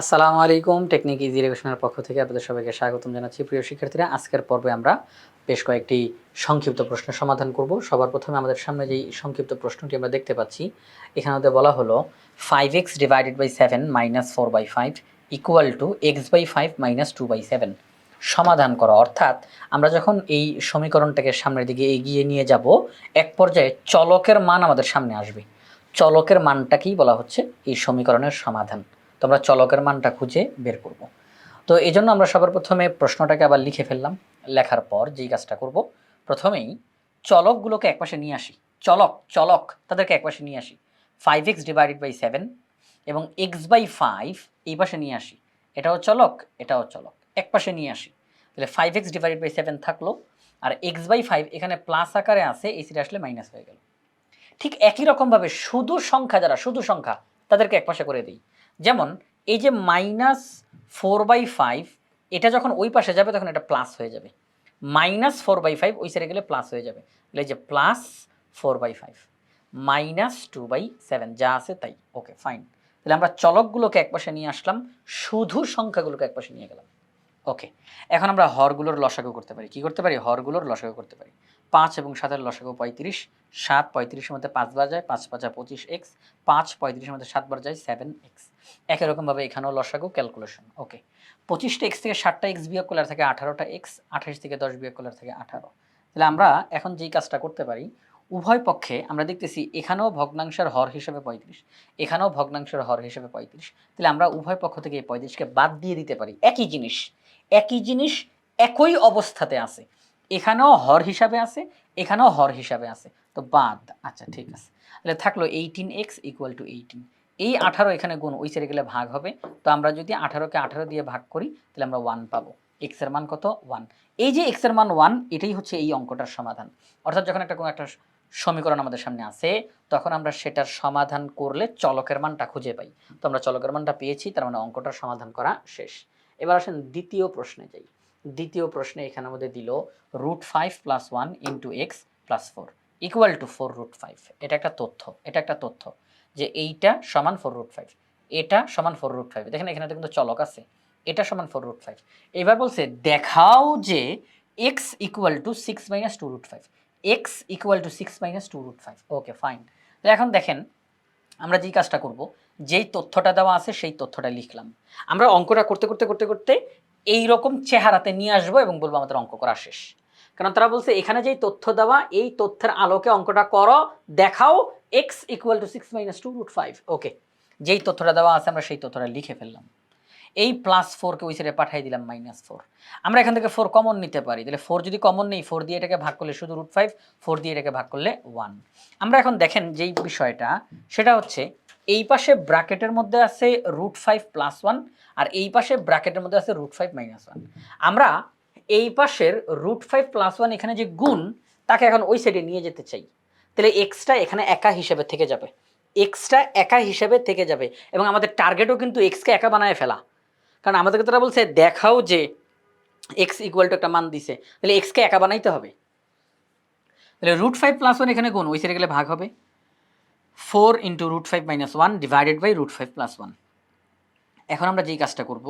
আসসালামু আলাইকুম, technique easy রেগুলেশনের পক্ষ থেকে আপনাদের সবাইকে স্বাগতম জানাচ্ছি। প্রিয় শিক্ষার্থীরা, আজকের পর্বে আমরা বেশ কয়েকটি সংক্ষিপ্ত প্রশ্নের সমাধান করব। সবার প্রথমে আমাদের সামনে যেই সংক্ষিপ্ত প্রশ্নটি আমরা দেখতে পাচ্ছি এখানে বলা হলো five x divided by seven minus four by five equal to x by five minus two by seven সমাধান করা। অর্থাৎ আমরা যখন এই সমীকরণটাকে সামনের দিকে এগিয়ে নিয়ে যাব, এক পর্যায়ে চলকের মান আমাদের সামনে আসবে। চলকের মানটাকেই বলা হচ্ছে? এই সমীকরণের সমাধান। তো আমরা চলকের মানটা খুঁজে বের করব। তো এই জন্য আমরা সবার প্রথমে প্রশ্নটাকে আবার লিখে ফেললাম, লেখার পর যেই কাজটা করব, প্রথমেই চলকগুলোকে একপাশে নিয়ে আসি। চলক চলক, তাদেরকে একপাশে নিয়ে আসি। Five x divided by seven এবং এক্স বাই ফাইভ এই পাশে নিয়ে আসি। এটাও চলক এটাও চলক, একপাশে নিয়ে আসি। তাহলে five x divided by seven থাকল, আর এক্স বাই ফাইভ এখানে প্লাস আকারে আছে এই সিটা আসলে মাইনাস হয়ে গেল। ঠিক একই রকমভাবে শুধু সংখ্যা যারা, শুধু সংখ্যা, তাদেরকে একপাশে করে দিই। যেমন এই যে মাইনাস ফোর বাই ফাইভ এটা যখন ওই পাশে যাবে তখন এটা প্লাস হয়ে যাবে। মাইনাস ফোর বাই ফাইভ ওই সাইডে গেলে প্লাস হয়ে যাবে। এই যে plus four by five minus two by seven যা আছে তাই। ওকে ফাইন তাহলে আমরা চলকগুলোকে একপাশে নিয়ে আসলাম, শুধু সংখ্যাগুলোকে একপাশে নিয়ে গেলাম। ওকে এখন আমরা হরগুলোর লসাগু করতে পারি। কি করতে পারি? হরগুলোর লসাগু করতে পারি। পাঁচ এবং সাতের লসাগু পঁয়ত্রিশ, সাত পঁয়ত্রিশের মধ্যে পাঁচবার যায়, পাঁচ পাঁচা পঁচিশ এক্স, পাঁচ পঁয়ত্রিশের মধ্যে সাতবার যায় সেভেন এক্স। একই রকমভাবে এখানেও লসাগু ক্যালকুলেশন ওকে পঁচিশটা এক্স থেকে ষাটটা এক্স বিয়োগ করলে থাকে আঠারোটা এক্স আঠাশ থেকে দশ বিয়োগ করলে থাকে আঠারো। তাহলে আমরা এখন যেই কাজটা করতে পারি, উভয় পক্ষে আমরা দেখতেছি এখানেও ভগ্নাংশের হর হিসেবে পঁয়ত্রিশ, এখানেও ভগ্নাংশের হর হিসেবে পঁয়ত্রিশ। তাহলে আমরা উভয় পক্ষ থেকে এই পঁয়ত্রিশকে বাদ দিয়ে দিতে পারি। একই জিনিস একই জিনিস একই অবস্থাতে আছে। এখানেও হর হিসাবে আছে, এখানেও হর হিসাবে আছে। তো বাদ আচ্ছা ঠিক আছে। তাহলে থাকল eighteen x equal to eighteen এই আঠারো এখানে গুণ, ওই সাইডে গেলে ভাগ হবে। তো আমরা যদি আঠারোকে আঠারো দিয়ে ভাগ করি, তাহলে আমরা ওয়ান পাবো। এক্সের মান কত? ওয়ান এই যে এক্সের মান ওয়ান এটাই হচ্ছে এই অঙ্কটার সমাধান। অর্থাৎ যখন একটা কোনো একটা সমীকরণ আমাদের সামনে আসে, তখন আমরা সেটার সমাধান করলে চলকের মানটা খুঁজে পাই। তো আমরা চলকের মানটা পেয়েছি, তার মানে অঙ্কটার সমাধান করা শেষ। এবার আসেন দ্বিতীয় প্রশ্নে যাই। দ্বিতীয় প্রশ্নে এখানে আমাদের দিল root five plus one into x plus four equal to four root five এটা একটা তথ্য, এটা একটা তথ্য। যে এইটা সমান ফোর রুট ফাইভ এটা সমান ফোর রুট ফাইভ দেখেন এখানে তো কিন্তু চলক আছে, এটা সমান ফোর রুট ফাইভ এবার বলছে, দেখাও যে x equal to six minus two root five x equal to six minus two root five okay fine এখন দেখেন, আমরা যেই কাজটা করব, যেই তথ্যটা দেওয়া আছে সেই তথ্যটা লিখলাম। আমরা অঙ্কটা করতে করতে করতে করতে এই রকম চেহারাতে নিয়ে আসব এবং বলব আমাদের অঙ্ক করা শেষ। কারণ তারা বলছে, এখানে যেই তথ্য দেওয়া, এই তথ্যের আলোকে অঙ্কটা করো, দেখাও x equal to six minus two root five okay যেই তথ্যটা দেওয়া আছে, আমরা সেই তথ্যটা লিখে ফেললাম। এই প্লাস ফোরকে ওই সাইডে পাঠিয়ে দিলাম মাইনাস ফোর আমরা এখান থেকে ফোর কমন নিতে পারি। তাহলে ফোর যদি কমন নেই ফোর দিয়ে এটাকে ভাগ করলে শুধু রুট ফাইভ ফোর দিয়ে এটাকে ভাগ করলে ওয়ান আমরা এখন দেখেন যেই বিষয়টা, সেটা হচ্ছে এই পাশে ব্র্যাকেটের মধ্যে আছে রুট ফাইভ প্লাস ওয়ান আর এই পাশে ব্র্যাকেটের মধ্যে আছে রুট ফাইভ মাইনাস ওয়ান আমরা এই পাশের রুট ফাইভ প্লাস ওয়ান এখানে যে গুণ, তাকে এখন ওই সাইডে নিয়ে যেতে চাই। তাহলে এক্সটা এখানে একা হিসেবে থেকে যাবে। এক্সটা একা হিসেবে থেকে যাবে এবং আমাদের টার্গেটও কিন্তু এক্সকে একা বানায় ফেলা। কারণ আমাদেরকে তারা বলছে, দেখাও যে এক্স ইকুয়াল টু একটা মান দিছে, তাহলে এক্সকে একা বানাইতে হবে। তাহলে রুট ফাইভ প্লাস ওয়ান এখানে গুণ ওই সাইডে গেলে ভাগ হবে। Four into root five minus one divided by root five plus one এখন আমরা যেই কাজটা করব,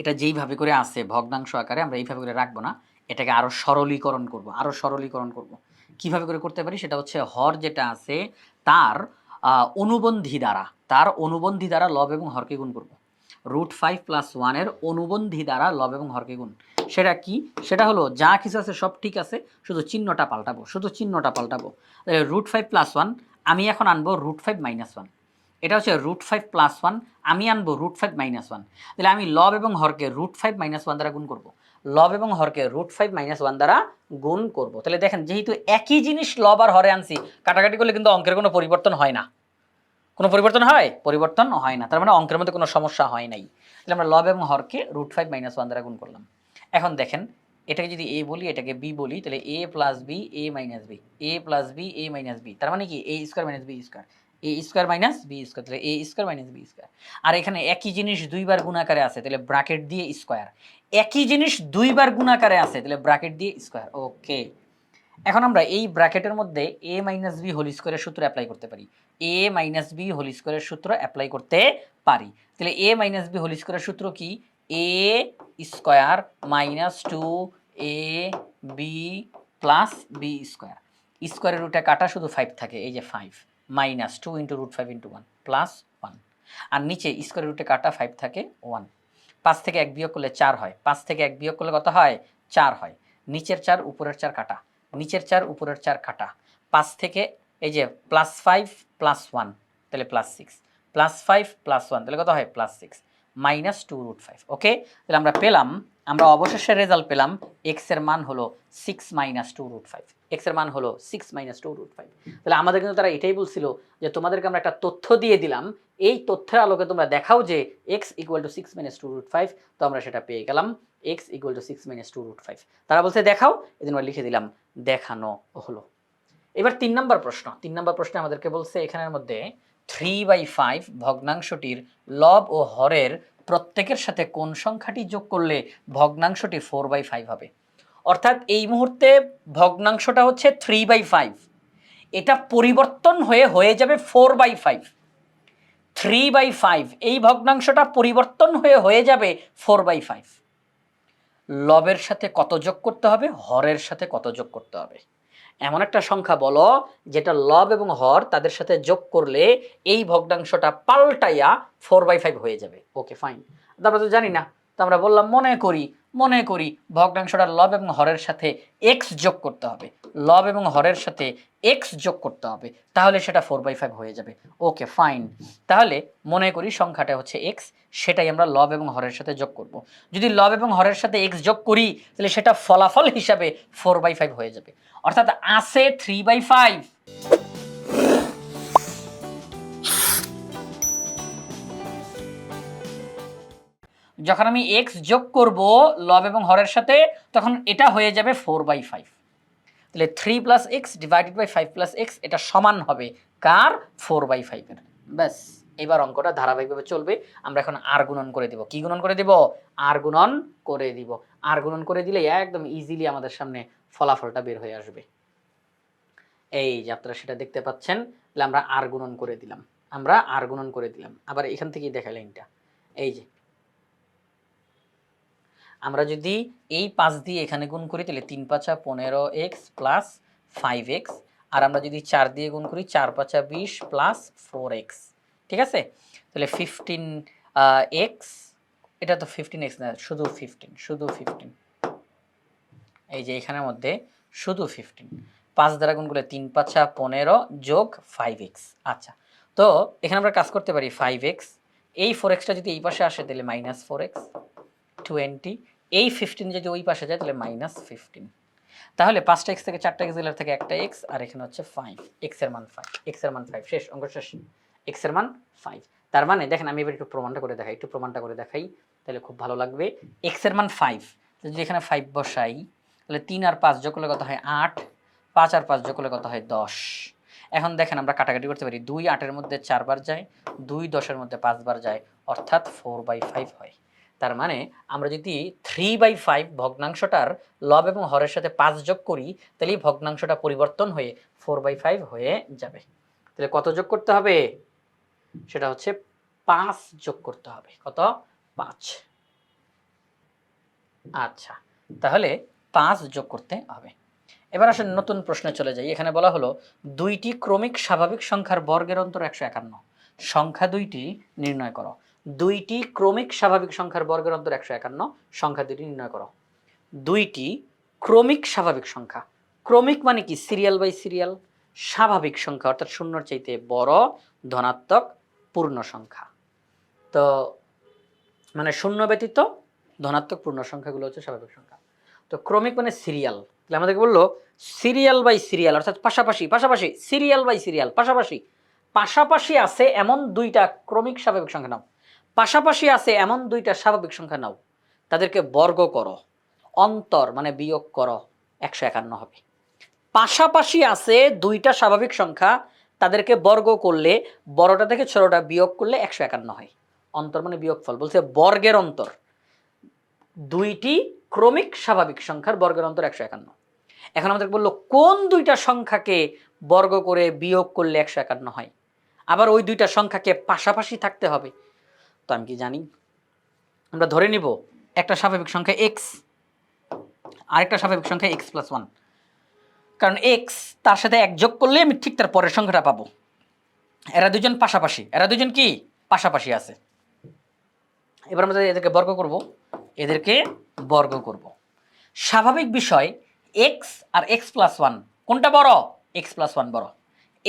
এটা যেইভাবে করে আসে ভগ্নাংশ আকারে আমরা এইভাবে করে রাখব না, এটাকে আরও সরলীকরণ করব আরও সরলীকরণ করব। কীভাবে করে করতে পারি সেটা হচ্ছে হর যেটা আছে তার অনুবন্ধী দ্বারা, তার অনুবন্ধী দ্বারা লব এবং হরকে গুণ করব। রুট ফাইভ প্লাস ওয়ানের অনুবন্ধী দ্বারা লব এবং হরকে গুণ। সেটা কি? সেটা হলো যা কিছু আছে সব ঠিক আছে, শুধু চিহ্নটা পাল্টাবো, শুধু চিহ্নটা পাল্টাবো। রুট ফাইভ প্লাস ওয়ান, আমি এখন আনব রুট ফাইভ মাইনাস ওয়ান। এটা হচ্ছে রুট ফাইভ প্লাস ওয়ান, আমি আনব রুট ফাইভ মাইনাস ওয়ান। তাহলে আমি লব এবং হরকে রুট ফাইভ মাইনাস ওয়ান দ্বারা গুণ করব। লব এবং হরকে রুট ফাইভ মাইনাস ওয়ান দ্বারা গুণ করব। তাহলে দেখেন, যেহেতু একই জিনিস লব আর হরে আনছি, কাটাকাটি করলে কিন্তু অঙ্কের কোনো পরিবর্তন হয় না। কোনো পরিবর্তন হয়? পরিবর্তন হয় না। তার মানে অঙ্কের মধ্যে কোনো সমস্যা হয় নাই। তাহলে আমরা লব এবং হরকে রুট ফাইভ মাইনাস ওয়ান দ্বারা গুণ করলাম। এখন দেখেন, এটাকে যদি এ বলি, এটাকে বি বলি, তাহলে A plus B A minus B A plus B A minus B তার মানে কি? A square minus B square A square minus B square তাহলে A square minus B square আর এখানে একই জিনিস দুইবার গুণাকারে আছে, তাহলে ব্র্যাকেট দিয়ে স্কোয়ার একই জিনিস দুইবার গুণাকারে আছে, তাহলে ব্র্যাকেট দিয়ে স্কোয়ার ওকে এখন আমরা এই ব্র্যাকেটের মধ্যে এ মাইনাস বি হোল স্কোয়ারের সূত্র অ্যাপ্লাই করতে পারি। এ মাইনাস বি হোল স্কোয়ারের সূত্র অ্যাপ্লাই করতে পারি। তাহলে এ মাইনাস বি হোল স্কোয়ারের সূত্র কি? A square minus two A B plus B square স্কোয়ারের রুটে কাটা শুধু ফাইভ থাকে, এই যে five minus two into root five into one plus one আর নিচে স্কোয়ারের রুটে কাটা ফাইভ থাকে ওয়ান পাঁচ থেকে এক বিয়োগ করলে চার হয়। পাঁচ থেকে এক বিয়োগ করলে কত হয়? চার হয়। নিচের চার, উপরের চার কাটা। নিচের চার, উপরের চার কাটা। পাঁচ থেকে এই যে প্লাস ফাইভ প্লাস ওয়ান তাহলে plus six plus five plus one তাহলে কত হয়? Plus six minus two root five okay তাহলে আমরা পেলাম, আমরা অবশেষে রেজাল্ট পেলাম এক্সের মান হলো six minus two root five এক্সের মান হলো six minus two root five তাহলে আমাদের কিন্তু তারা এটাই বলছিল যে তোমাদেরকে আমরা একটা তথ্য দিয়ে দিলাম, এই তথ্যের আলোকে তোমরা দেখাও যে x equal to six minus two root five তো আমরা সেটা পেয়ে গেলাম x equal to six minus two root five তারা বলছে, দেখাও। এদিন আমরা লিখে দিলাম, দেখানো হলো। এবার তিন নম্বর প্রশ্ন, তিন নম্বর প্রশ্নে আমাদেরকে বলছে এখানের মধ্যে থ্রি বাই ফাইভ ভগ্নাংশটির লব ও হরের প্রত্যেকের সাথে কোন সংখ্যাটি যোগ করলে ভগ্নাংশটি ফোর বাই ফাইভ হবে? অর্থাৎ এই মুহূর্তে ভগ্নাংশটা হচ্ছে থ্রি বাই ফাইভ এটা পরিবর্তন হয়ে হয়ে যাবে four by five three by five এই ভগ্নাংশটা পরিবর্তন হয়ে হয়ে যাবে ফোর বাই ফাইভ লবের সাথে কত যোগ করতে হবে? হরের সাথে কত যোগ করতে হবে? এমন একটা সংখ্যা বলো, যেটা লব এবং হর তাদের সাথে যোগ করলে এই ভগ্নাংশটা পাল্টাইয়া ফোর বাই ফাইভ হয়ে যাবে। ওকে ফাইন আমরা তো জানি না। তো আমরা বললাম, মনে করি মনে করি ভগ্নাংশটা লব এবং হরের সাথে এক্স যোগ করতে হবে। লব এবং হরের সাথে এক্স যোগ করতে হবে, তাহলে সেটা ফোর বাই ফাইভ হয়ে যাবে। ওকে ফাইন তাহলে মনে করি সংখ্যাটা হচ্ছে এক্স সেটাই আমরা লব এবং হরের সাথে যোগ করব। যদি লব এবং হরের সাথে এক্স যোগ করি, তাহলে সেটা ফলাফল হিসাবে ফোর বাই ফাইভ হয়ে যাবে। অর্থাৎ আসে থ্রি বাই ফাইভ যখন আমি এক্স যোগ করব লব এবং হরের সাথে, তখন এটা হয়ে যাবে ফোর বাই ফাইভ তাহলে three plus x divided by five plus x এটা সমান হবে কার? ফোর বাই ফাইভের ব্যাস, এবার অঙ্কটা ধারাবাহিকভাবে চলবে। আমরা এখন আর গুণন করে দিব। কি গুণন করে দিব? আর গুণন করে দিব। আর গুণন করে দিলে একদম ইজিলি আমাদের সামনে ফলাফলটা বের হয়ে আসবে। এই যে আপনারা সেটা দেখতে পাচ্ছেন, তাহলে আমরা আর গুণন করে দিলাম। আমরা আর গুণন করে দিলাম। আবার এখান থেকেই দেখা লাইনটা। এই যে আমরা যদি এই পাঁচ দিয়ে এখানে গুণ করি, তাহলে তিন পাঁচা পনেরো এক্স প্লাস ফাইভ এক্স। আর আমরা যদি চার দিয়ে গুণ করি, চার পাঁচা বিশ প্লাস ফোর এক্স। ঠিক আছে? তাহলে ফিফটিন এক্স, এটা তো ফিফটিন এক্স না, শুধু ফিফটিন শুধু ফিফটিন এই যে এখানের মধ্যে শুধু ফিফটিন পাঁচ দ্বারা গুণ করলে তিন পাঁচা পনেরো যোগ ফাইভ এক্স। আচ্ছা তো এখানে আমরা কাজ করতে পারি ফাইভ এক্স। এই ফোর এক্সটা যদি এই পাশে আসে, তাহলে মাইনাস ফোর এক্স। টোয়েন্টি এই ফিফটিন যদি ওই পাশে যায়, তাহলে মাইনাস ফিফটিন তাহলে পাঁচটা এক্স থেকে চারটা এক্স গেলে থেকে একটা এক্স আর এখানে হচ্ছে ফাইভ এক্সের মান ফাইভ এক্সের মান ফাইভ শেষ, অঙ্ক শেষ। এক্সের মান ফাইভ তার মানে দেখেন, আমি এবার একটু প্রমাণটা করে দেখাই, একটু প্রমাণটা করে দেখাই, তাহলে খুব ভালো লাগবে। এক্সের মান ফাইভ যদি এখানে ফাইভ বসাই, তাহলে তিন আর পাঁচ যোগ করলে কত হয়? আট। পাঁচ আর পাঁচ যোগ করলে কত হয়? দশ। এখন দেখেন, আমরা কাটাকাটি করতে পারি। দুই আটের মধ্যে চারবার যায়, দুই দশের মধ্যে পাঁচবার যায়, অর্থাৎ ফোর বাই ফাইভ হয়। তার মানে আমরা যদি থ্রি বাই ফাইভ ভগ্নাংশটার লব এবং হরের সাথে পাঁচ যোগ করি, তাহলে ভগ্নাংশটা পরিবর্তন হয়ে ফোর বাই ফাইভ হয়ে যাবে। তাহলে কত যোগ করতে হবে? সেটা হচ্ছে পাঁচ যোগ করতে হবে। কত? পাঁচ। আচ্ছা তাহলে পাঁচ যোগ করতে হবে। এবার আসলে নতুন প্রশ্নে চলে যাই। এখানে বলা হলো, দুইটি ক্রমিক স্বাভাবিক সংখ্যার বর্গের অন্তর একশো একান্ন। সংখ্যা দুইটি নির্ণয় করো। দুইটি ক্রমিক স্বাভাবিক সংখ্যার বর্গের অন্তর একশো একান্ন, সংখ্যা দুটি নির্ণয় করো। দুইটি ক্রমিক স্বাভাবিক সংখ্যা। ক্রমিক মানে কি? Serial by serial. স্বাভাবিক সংখ্যা অর্থাৎ শূন্যর চাইতে বড়, ধনাত্মক, পূর্ণ সংখ্যা। তো মানে শূন্য ব্যতীত ধনাত্মক, পূর্ণ সংখ্যাগুলো হচ্ছে স্বাভাবিক সংখ্যা। তো ক্রমিক মানে সিরিয়াল। তাহলে আমাদেরকে বলল, সিরিয়াল বাই সিরিয়াল, অর্থাৎ পাশাপাশি পাশাপাশি, সিরিয়াল বাই সিরিয়াল, পাশাপাশি। পাশাপাশি আছে এমন দুইটা ক্রমিক স্বাভাবিক সংখ্যা। নাও পাশাপাশি আছে এমন দুইটা স্বাভাবিক সংখ্যা নাও। তাদেরকে বর্গ করো। অন্তর মানে বিয়োগ করো, একশো একান্ন হবে। পাশাপাশি আছে দুইটা স্বাভাবিক সংখ্যা, তাদেরকে বর্গ করলে, বড়টা থেকে ছোটটা বিয়োগ করলে একশো একান্ন হয়। অন্তর মানে বিয়োগফল, বলছে বর্গের অন্তর। দুইটি ক্রমিক স্বাভাবিক সংখ্যার বর্গের অন্তর একশো একান্ন। এখন আমাদের বলল, কোন দুইটা সংখ্যাকে বর্গ করে বিয়োগ করলে একশো একান্ন হয়? আবার ওই দুইটা সংখ্যাকে পাশাপাশি থাকতে হবে। তো আমি কি জানি? আমরা ধরে নিব একটা স্বাভাবিক সংখ্যা এক্স আরেকটা স্বাভাবিক সংখ্যা এক্স প্লাস ওয়ান কারণ এক্স তার সাথে এক যোগ করলে আমি ঠিক তার পরের সংখ্যাটা পাবো। এরা দুজন পাশাপাশি। এরা দুজন কি? পাশাপাশি আছে। এবার আমরা এদেরকে বর্গ করব, এদেরকে বর্গ করব। স্বাভাবিক বিষয় এক্স আর এক্স প্লাস ওয়ান কোনটা বড়? এক্স প্লাস ওয়ান বড়।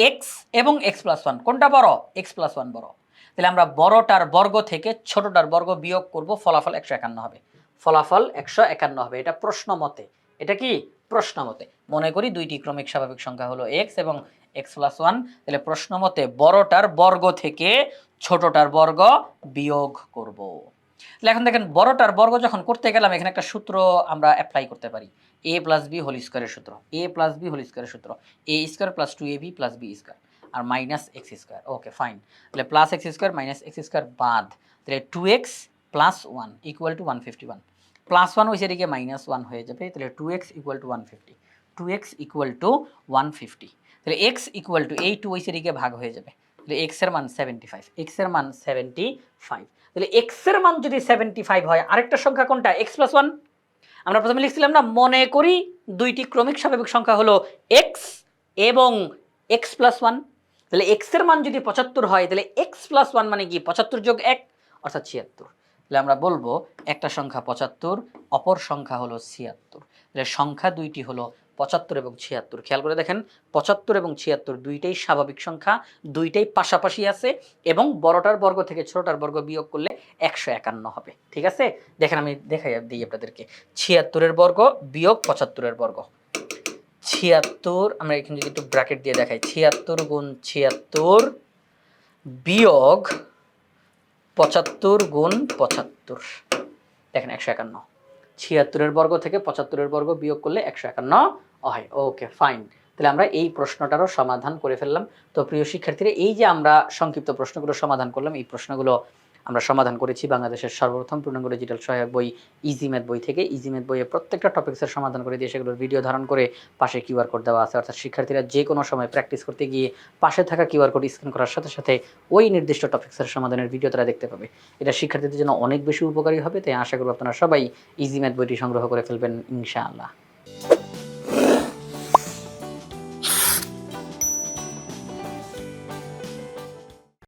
এক্স এবং এক্স প্লাস ওয়ান কোনটা বড়? এক্স প্লাস ওয়ান বড়। তাহলে আমরা বড়টার বর্গ থেকে ছোটটার বর্গ বিয়োগ করব, ফলাফল একশো একান্ন হবে। ফলাফল একশো একান্ন হবে। এটা প্রশ্ন মতে। এটা কি? প্রশ্ন মতে। মনে করি দুইটি ক্রমিক স্বাভাবিক সংখ্যা হলো এক্স এবং এক্স প্লাস ওয়ান তাহলে প্রশ্ন মতে বড়টার বর্গ থেকে ছোটটার বর্গ বিয়োগ করব। তাহলে এখন দেখেন, বড়টার বর্গ যখন করতে গেলাম, এখানে একটা সূত্র আমরা অ্যাপ্লাই করতে পারি। এ প্লাস বি হোল স্কোয়ারের সূত্র। এ প্লাস বি হোল স্কোয়ারের সূত্র। A square plus two A B plus B square R minus x square okay fine তাহলে plus x square minus x square বাদ। তাহলে two x plus one equal to one fifty one plus one ওই সেদিকে minus one হয়ে যাবে। তাহলে two x equal to one fifty two x equal to one fifty তাহলে x equal to এই two ওই সেদিকে ভাগ হয়ে যাবে। তাহলে এক্সের মান সেভেন্টি ফাইভ এক্সের মান সেভেন্টি ফাইভ তাহলে এক্সের মান যদি সেভেন্টি ফাইভ হয়, আরেকটা সংখ্যা কোনটা? এক্স প্লাস ওয়ান আমরা প্রথমে লিখছিলাম না, মনে করি দুইটি ক্রমিক স্বাভাবিক সংখ্যা হলো এক্স এবং এক্স প্লাস ওয়ান তাহলে এক্সের মান যদি পঁচাত্তর হয়, তাহলে এক্স প্লাস ওয়ান মানে কি? পঁচাত্তর যোগ এক, অর্থাৎ ছিয়াত্তর। তাহলে আমরা বলব একটা সংখ্যা পঁচাত্তর, অপর সংখ্যা হলো ছিয়াত্তর। তাহলে সংখ্যা দুইটি হলো পঁচাত্তর এবং ছিয়াত্তর। খেয়াল করে দেখেন, পঁচাত্তর এবং ছিয়াত্তর দুইটাই স্বাভাবিক সংখ্যা, দুইটাই পাশাপাশি আছে এবং বড়টার বর্গ থেকে ছোটটার বর্গ বিয়োগ করলে একশো একান্ন হবে। ঠিক আছে? দেখেন আমি দেখাই দিই আপনাদেরকে। ছিয়াত্তরের বর্গ বিয়োগ পঁচাত্তরের বর্গ। ছিয়াত্তর, আমরা এখানে যদি একটু ব্র্যাকেট দিয়ে দেখাই, ছিয়াত্তর গুণ ছিয়াত্তর বিয়োগ পঁচাত্তর গুণ পঁচাত্তর। দেখেন একশো একান্ন। ছিয়াত্তরের বর্গ থেকে পঁচাত্তরের বর্গ বিয়োগ করলে একশো একান্ন হয়। Okay, fine. তাহলে আমরা এই প্রশ্নটারও সমাধান করে ফেললাম। তো প্রিয় শিক্ষার্থীরা, এই যে আমরা সংক্ষিপ্ত প্রশ্নগুলো সমাধান করলাম, এই প্রশ্নগুলো আমরা সমাধান করেছি বাংলাদেশের সর্বপ্রথম পূর্ণাঙ্গ ডিজিটাল সহায়ক বই ইজি ম্যাথ বই থেকে। ইজি ম্যাথ বইয়ে প্রত্যেকটা টপিক্সের সমাধান করে দিয়ে সেগুলোর ভিডিও ধারণ করে পাশে কিউআর কোড দেওয়া আছে। অর্থাৎ শিক্ষার্থীরা যে কোনো সময় প্র্যাকটিস করতে গিয়ে পাশে থাকা কিউআর কোড স্ক্যান করার সাথে সাথে ওই নির্দিষ্ট টপিক্সের সমাধানের ভিডিও তারা দেখতে পাবে। এটা শিক্ষার্থীদের জন্য অনেক বেশি উপকারী হবে, তাই আশা করব আপনারা সবাই ইজি ম্যাথ বইটি সংগ্রহ করে ফেলবেন, ইনশাআল্লাহ।